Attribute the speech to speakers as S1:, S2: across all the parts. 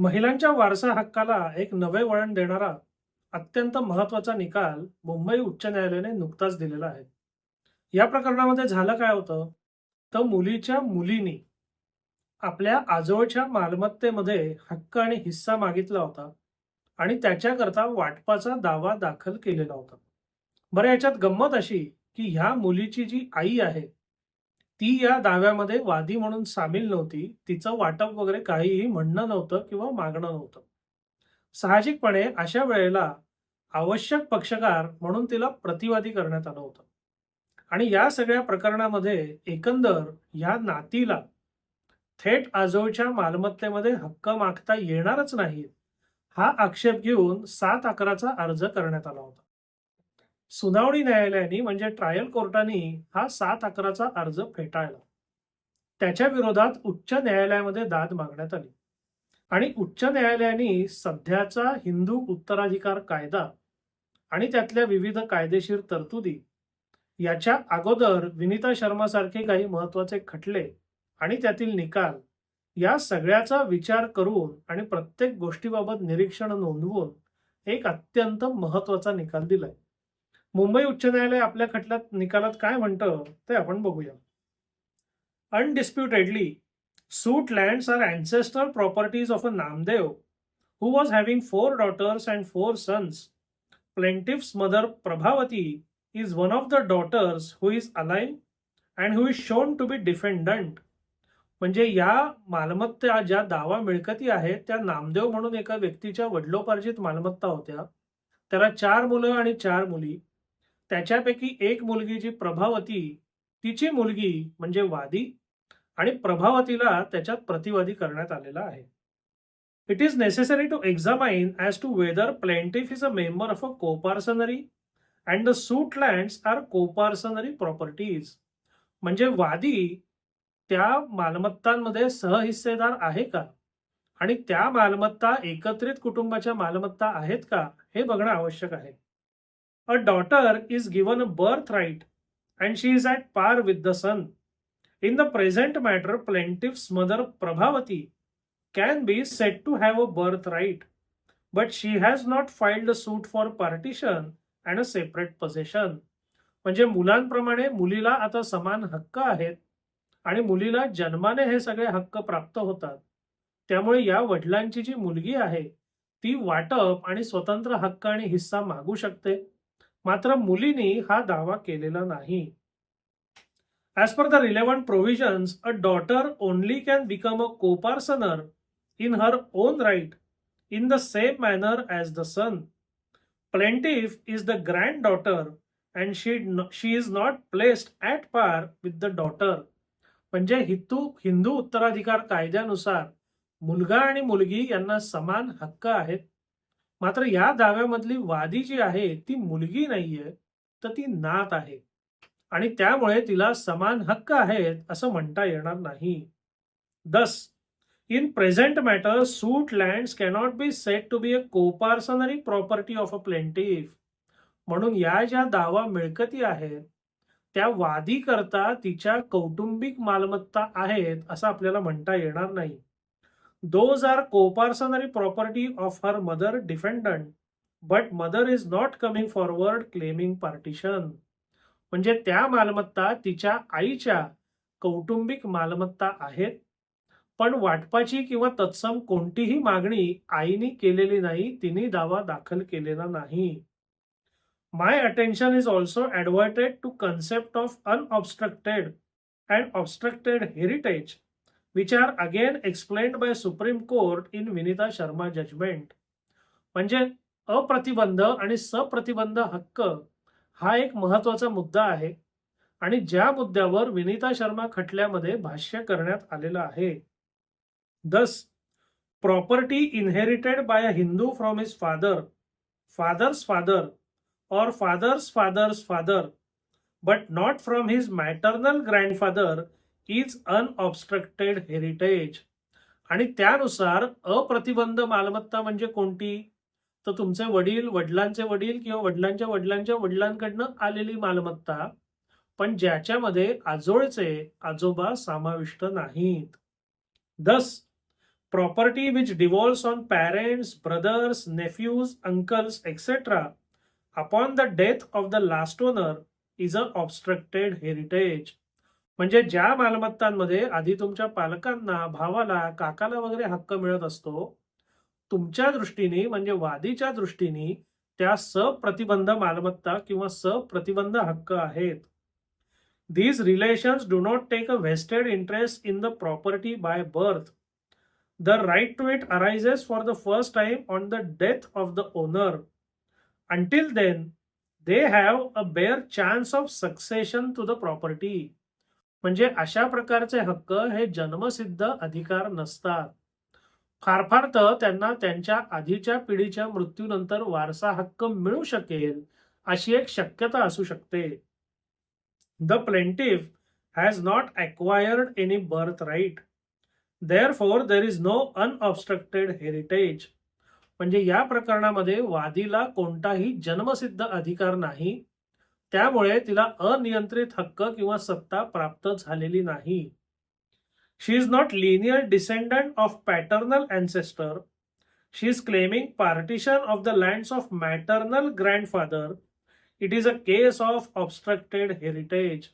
S1: महिलांच्या वारसा हक्काला एक नवे वळण देणारा अत्यंत महत्त्वाचा निकाल मुंबई उच्च न्यायालयाने नुकताच दिलेला आहे. या प्रकरणामध्ये झालं काय होतं? तर मुलीच्या मुलीनी आपल्या आजोळच्या मालमत्तेमध्ये हक्क आणि हिस्सा मागितला होता आणि त्याच्याकरता वाटपाचा दावा दाखल केलेला होता. बरं याच्यात गंमत अशी की ह्या मुलीची जी आई आहे ती या दाव्यामध्ये वादी म्हणून सामील नव्हती. तिचं वाटप वगैरे काहीही म्हणणं नव्हतं किंवा मागणं नव्हतं. साहजिकपणे अशा वेळेला आवश्यक पक्षकार म्हणून तिला प्रतिवादी करण्यात आलं होतं. आणि या सगळ्या प्रकरणामध्ये एकंदर या नातीला थेट आजोळच्या मालमत्तेमध्ये हक्क मागता येणारच नाही. हा आक्षेप घेऊन सात अकराचा अर्ज करण्यात आला होता. सुनावणी न्यायालयाने म्हणजे ट्रायल कोर्टाने हा सात अकराचा अर्ज फेटाळला. त्याच्या विरोधात उच्च न्यायालयामध्ये दाद मागण्यात आली. आणि उच्च न्यायालयाने सध्याचा हिंदू उत्तराधिकार कायदा आणि त्यातल्या विविध कायदेशीर तरतुदी याच्या अगोदर विनिता शर्मासारखे काही महत्त्वाचे खटले आणि त्यातील निकाल या सगळ्याचा विचार करून आणि प्रत्येक गोष्टीबाबत निरीक्षण नोंदवून एक अत्यंत महत्त्वाचा निकाल दिलाय. मुंबई उच्च न्यायालय आपल्या खटल्यात निकालात काय म्हणतं ते आपण बघूया. Undisputedly suit lands are ancestor properties of a Namdev who was having four daughters and four sons plaintiffs mother Prabhavati is one of the daughters who is alive and who is shown to be defendant म्हणजे या मालमत्ता ज्या दावा मिळकती आहेत त्या नामदेव म्हणून एका व्यक्तीच्या वडिलोपार्जित मालमत्ता होत्या. त्याला चार मुलं आणि चार मुली. त्याच्यापैकी एक मुलगी जी प्रभावती तिची मुलगी म्हणजे वादी आणि प्रभावतीला त्याच्यात प्रतिवादी करण्यात आलेला आहे. It is necessary to examine as to whether plaintiff is a member of a coparcenary and the suit lands are coparcenary properties म्हणजे वादी त्या मालमत्तांमध्ये सहहिस्सेदार आहे का? आणि त्या मालमत्ता एकत्रित कुटुंबाच्या मालमत्ता आहेत का? हे बघणं आवश्यक आहे. A daughter is given a birth right and she is at par with the son In the present matter, plaintiff's mother Prabhavati can be said to have a birthright, but she has not filed a suit for partition and a separate possession. म्हणजे मुलांप्रमाणे मुलीला आता समान हक्क आहेत आणि मुलीला जन्माने हे सगळे हक्क प्राप्त होतात त्यामुळे या वडिलांची जी मुलगी आहे ती वाटप आणि स्वतंत्र हक्क आणि हिस्सा मागू शकते मात्र मुलीनी हा दावा केलेला नाही As per the relevant provisions, a daughter only can become a co-parsoner in her own right in the same manner as the son. Plaintiff is the granddaughter and she, she is not placed at par with the daughter. म्हणजे हिंदू हिंदू उत्तराधिकार कायद्यानुसार मुलगा आणि मुलगी यांना समान हक्क आहेत मात्र या दाव्यामधली वादी जी आहे ती मुलगी नाहीये तर ती नात आहे. आणि त्यामुळे तिला समान हक्क आहेत असं म्हणता येणार नाही. Thus in present matter suit lands cannot be set to be a coparcenary property of a plaintiff म्हणून या ज्या दावा मिळकती आहेत त्या वादी करता तिच्या कौटुंबिक मालमत्ता आहेत असं आपल्याला म्हणता येणार नाही. Those are coparcenary property of her mother defendant but mother is not coming forward claiming partition म्हणजे त्या मालमत्ता तिच्या आईच्या कौटुंबिक मालमत्ता आहेत. पण वाटपाची किंवा तत्सम कोणतीही मागणी आईने केलेली नाही तिने दावा दाखल केलेला नाही. My attention is also adverted to concept of unobstructed and obstructed heritage which are again explain by Supreme Court in Vinita Sharma judgment म्हणजे अप्रतिबंध आणि सप्रतिबंध हक्क हा एक महत्त्वाचा मुद्दा आहे आणि ज्या मुद्द्यावर विनीता शर्मा खटल्यामध्ये भाष्य करण्यात आलेलं आहे. This property inherited by a Hindu from his father father's father और father's father's father but not from his maternal grandfather is unobstructed heritage आणि त्यानुसार अप्रतिबंध मालमत्ता म्हणजे कोणती? तर तुमचे वडील वडिलांचे वडील किंवा वडिलांच्या वडिलांच्या वडिलांकडनं आलेली मालमत्ता पण ज्याच्यामध्ये आजोळचे आजोबा समाविष्ट नाहीत. Thus property which devolves on parents brothers nephews uncles etcetera upon the death of the last owner is a obstructed heritage म्हणजे ज्या मालमत्तांमध्ये आधी तुमच्या पालकांना भावाला काकाला वगैरे हक्क मिळत असतो तुमच्या दृष्टीने म्हणजे वादीच्या दृष्टीने त्या सप्रतिबंध मालमत्ता किंवा सप्रतिबंध हक्क आहेत. These relations do not take a vested interest in the property by birth the right to it arises for the first time on the death of the owner until then they have a bare chance of succession to the property म्हणजे अशा प्रकारचे हक्क हे जन्मसिद्ध अधिकार नसतात. फार फार तर त्यांना त्यांच्या आधीच्या पिढीच्या मृत्यूनंतर वारसा हक्क मिळू शकेल अशी एक शक्यता असू शकते. The plaintiff has not acquired any birth right therefore there is no unobstructed heritage म्हणजे या प्रकरणामध्ये वादीला कोणताही जन्मसिद्ध अधिकार नाही. त्यामुळे तिला अनियंत्रित हक्क किंवा सत्ता प्राप्त झालेली नाही. She is not lineal descendant of paternal ancestor she is claiming partition of the lands of maternal grandfather it is a case of obstructed heritage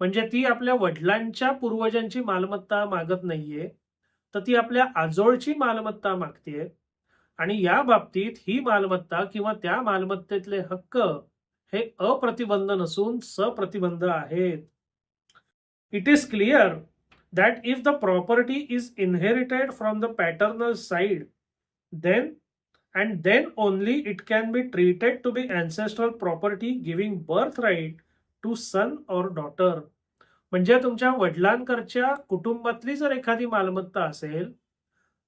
S1: म्हणजे ती आपल्या वडिलांच्या पूर्वजांची मालमत्ता मागत नाहीये. तर ती आपल्या आजोळची मालमत्ता मागतीये. आणि या बाबतीत ही मालमत्ता किंवा त्या मालमत्तेतले हक्क हे अप्रतिबंध नसून सप्रतिबंध आहेत. It is clear that if the property is inherited from the paternal side then and then only it can be treated to be ancestral property giving birthright to son or daughter. म्हणजे तुमच्या वडिलांकडच्या कुटुंबातली जर एखादी मालमत्ता असेल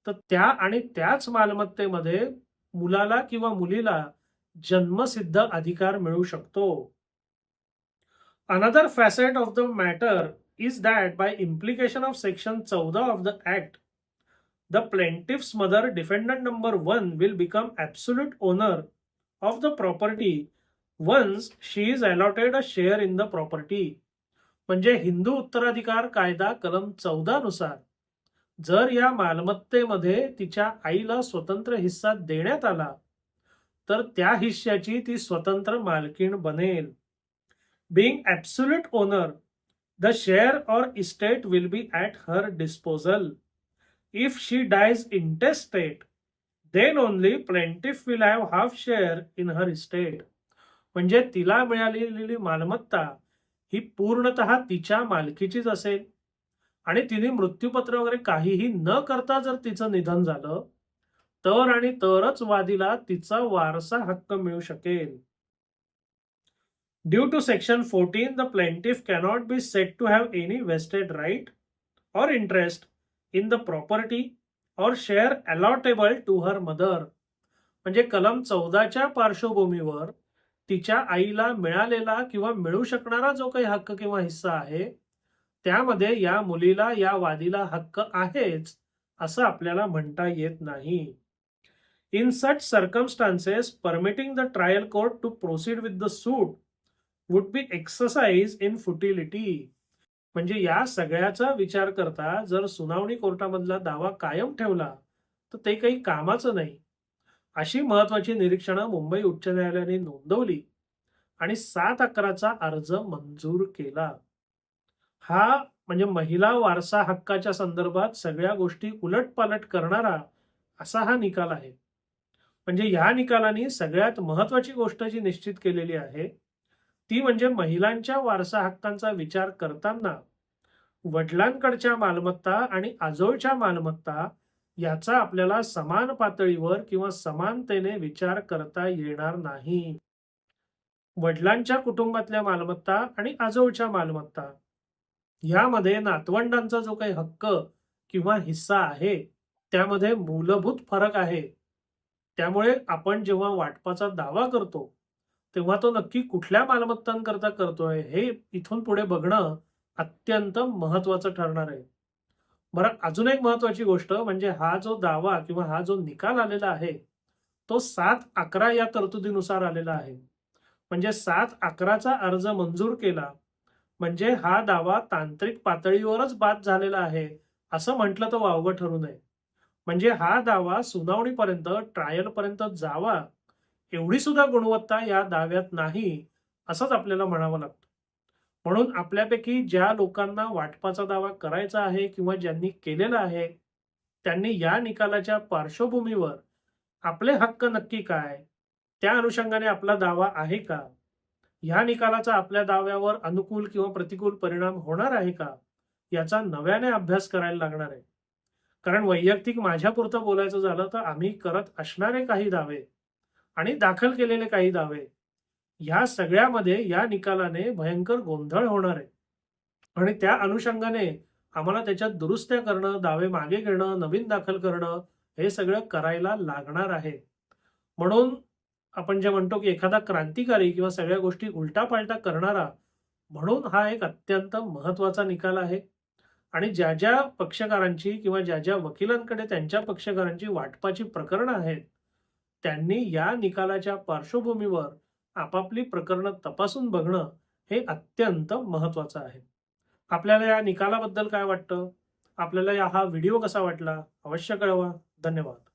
S1: तर त्या आणि त्याच मालमत्तेमध्ये मुलाला किंवा मुलीला जन्मसिद्ध अधिकार मिळू शकतो. Another facet of the matter is that by implication of section चौदा of the act the plaintiff's mother defendant number one will become absolute owner of the property once she is allotted a share in the property म्हणजे हिंदू उत्तराधिकार कायदा कलम चौदा नुसार जर या मालमत्तेमध्ये तिच्या आईला स्वतंत्र हिस्सा देण्यात आला तर त्या हिश्श्याची ती स्वतंत्र मालकीण बनेल. Being absolute owner the share or estate will be at her disposal if she dies intestate then only plaintiff will have half share in her estate म्हणजे तिला मिळालेली मालमत्ता ही पूर्णतः तिच्या मालकीचीच असेल. आणि तिने मृत्यूपत्र वगैरे काहीही न करता जर तिचं निधन झालं तर आणि तरच वादीला तिचा वारसा हक्क मिळू शकेल. Due to section fourteen the plaintiff cannot be set to have any vested right or interest in the property or share allottable to her mother म्हणजे कलम चौदाच्या पार्श्वभूमीवर तिच्या आईला मिळालेला किंवा मिळू शकणारा जो काही हक्क किंवा हिस्सा आहे त्यामध्ये या मुलीला या वादीला हक्क आहेच असं आपल्याला म्हणता येत नाही. In such circumstances permitting the trial court to proceed with the suit would be exercise in futility म्हणजे या सगळ्याचा विचार करता जर सुनावणी कोर्टामधला दावा कायम ठेवला तर ते काही कामाचं नाही. अशी महत्वाची निरीक्षणं मुंबई उच्च न्यायालयाने नोंदवली आणि सात अकराचा अर्ज मंजूर केला. हा म्हणजे महिला वारसा हक्काच्या संदर्भात सगळ्या गोष्टी उलटपालट करणारा असा हा निकाल आहे. म्हणजे ह्या निकालाने सगळ्यात महत्वाची गोष्ट जी निश्चित केलेली आहे ती म्हणजे महिलांच्या वारसा हक्कांचा विचार करताना वडिलांकडच्या मालमत्ता आणि आजोळच्या मालमत्ता याचा आपल्याला समान पातळीवर किंवा समानतेने विचार करता येणार नाही. वडिलांच्या कुटुंबातल्या मालमत्ता आणि आजोळच्या मालमत्ता यामध्ये नातवंडांचा जो काही हक्क किंवा हिस्सा आहे त्यामध्ये मूलभूत फरक आहे. त्यामुळे आपण जेव्हा वाटपाचा दावा करतो तेव्हा तो नक्की कुठल्या मालमत्तांकरता करतोय हे इथून पुढे बघणं अत्यंत महत्वाचं ठरणार आहे. बरं अजून एक महत्वाची गोष्ट म्हणजे हा जो दावा किंवा हा जो निकाल आलेला आहे तो सात अकरा या तरतुदीनुसार आलेला आहे. म्हणजे सात अकराचा अर्ज मंजूर केला म्हणजे हा दावा तांत्रिक पातळीवरच बाद झालेला आहे असं म्हटलं तर वावगं ठरू नये. म्हणजे हा दावा सुनावणीपर्यंत ट्रायलपर्यंत जावा एवढी सुद्धा गुणवत्ता या दाव्यात नाही असंच आपल्याला म्हणावं लागतं. म्हणून आपल्यापैकी ज्या लोकांना वाटपाचा दावा करायचा आहे किंवा ज्यांनी केलेला आहे त्यांनी या निकालाच्या पार्श्वभूमीवर आपले हक्क नक्की काय त्या अनुषंगाने आपला दावा आहे का ह्या निकालाचा आपल्या दाव्यावर अनुकूल किंवा प्रतिकूल परिणाम होणार आहे का याचा नव्याने अभ्यास करायला लागणार आहे. कारण वैयक्तिक माझ्यापुरतं बोलायचं झालं तर आम्ही करत असणारे काही दावे आणि दाखल केलेले काही दावे ह्या सगळ्यामध्ये या निकालाने भयंकर गोंधळ होणार आहे. आणि त्या अनुषंगाने आम्हाला त्याच्यात दुरुस्त्या करणं दावे मागे घेणं नवीन दाखल करणं हे सगळं करायला लागणार आहे. म्हणून आपण जे म्हणतो की एखादा क्रांतिकारी किंवा सगळ्या गोष्टी उलटापालटा करणारा म्हणून हा एक अत्यंत महत्त्वाचा निकाल आहे. आणि ज्या ज्या पक्षकारांची किंवा ज्या ज्या वकिलांकडे त्यांच्या पक्षकारांची वाटपाची प्रकरणं आहेत त्यांनी या निकालाच्या पार्श्वभूमीवर आपापली प्रकरणं तपासून बघणं हे अत्यंत महत्वाचं आहे. आपल्याला या निकालाबद्दल काय वाटतं? आपल्याला या- हा व्हिडिओ कसा वाटला? अवश्य कळवा. धन्यवाद.